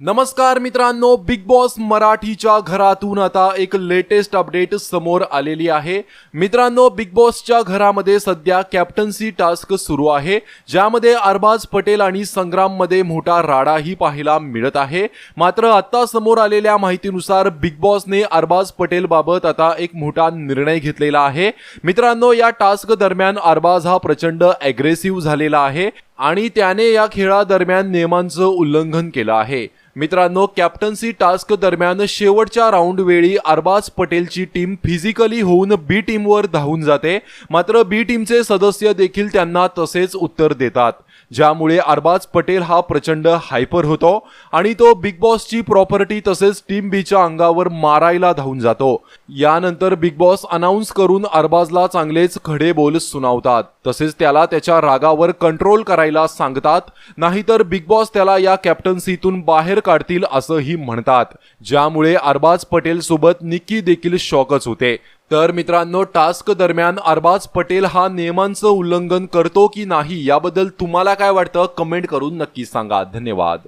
नमस्कार मित्रांनो big boss मराठीच्या घरातून आता एक लेटेस्ट अपडेट समोर आलेली आहे. मित्रांनो बिग बॉसच्या घरामध्ये सध्या कॅप्टन्सी टास्क सुरू आहे ज्यामध्ये अरबाज पटेल आणि संग्राममध्ये मोठा राडाही पाहायला मिळत आहे. मात्र आत्ता समोर आलेल्या माहितीनुसार बिग बॉसने अरबाज पटेलबाबत आता एक मोठा निर्णय घेतलेला आहे. मित्रांनो या टास्क दरम्यान अरबाज हा प्रचंड अग्रेसिव्ह झालेला आहे आणि त्याने या खेळादरम्यान नियमांचं उल्लंघन केलं आहे. मित्रांनो कॅप्टन्सी टास्क दरम्यान शेवटच्या राऊंड वेळी अरबाज पटेलची टीम फिजिकली होऊन बी टीमवर धावून जाते. मात्र बी टीमचे सदस्य देखील त्यांना तसेच उत्तर देतात. ज्यामुळे अरबाज पटेल हा प्रचंड हायपर होतो आणि तो बिग बॉसची प्रॉपर्टी तसेच टीम बीच्या अंगावर मारायला धावून जातो. यानंतर बिग बॉस अनाऊन्स करून अरबाजला चांगलेच खडे बोल सुनावतात. तसेच त्याला त्याच्या रागावर कंट्रोल करायला सांगतात. नाहीतर बिग बॉस त्याला या कॅप्टन्सीतून बाहेर काढतील असंही म्हणतात. ज्यामुळे अरबाज पटेल सोबत निक्की देखील शॉकच होते. तर मित्रांनो टास्क दरम्यान अरबाज पटेल हा नियमांचं उल्लंघन करतो की नाही याबद्दल तुम्हाला काय वाटतं? कमेंट करून नक्की सांगा. धन्यवाद.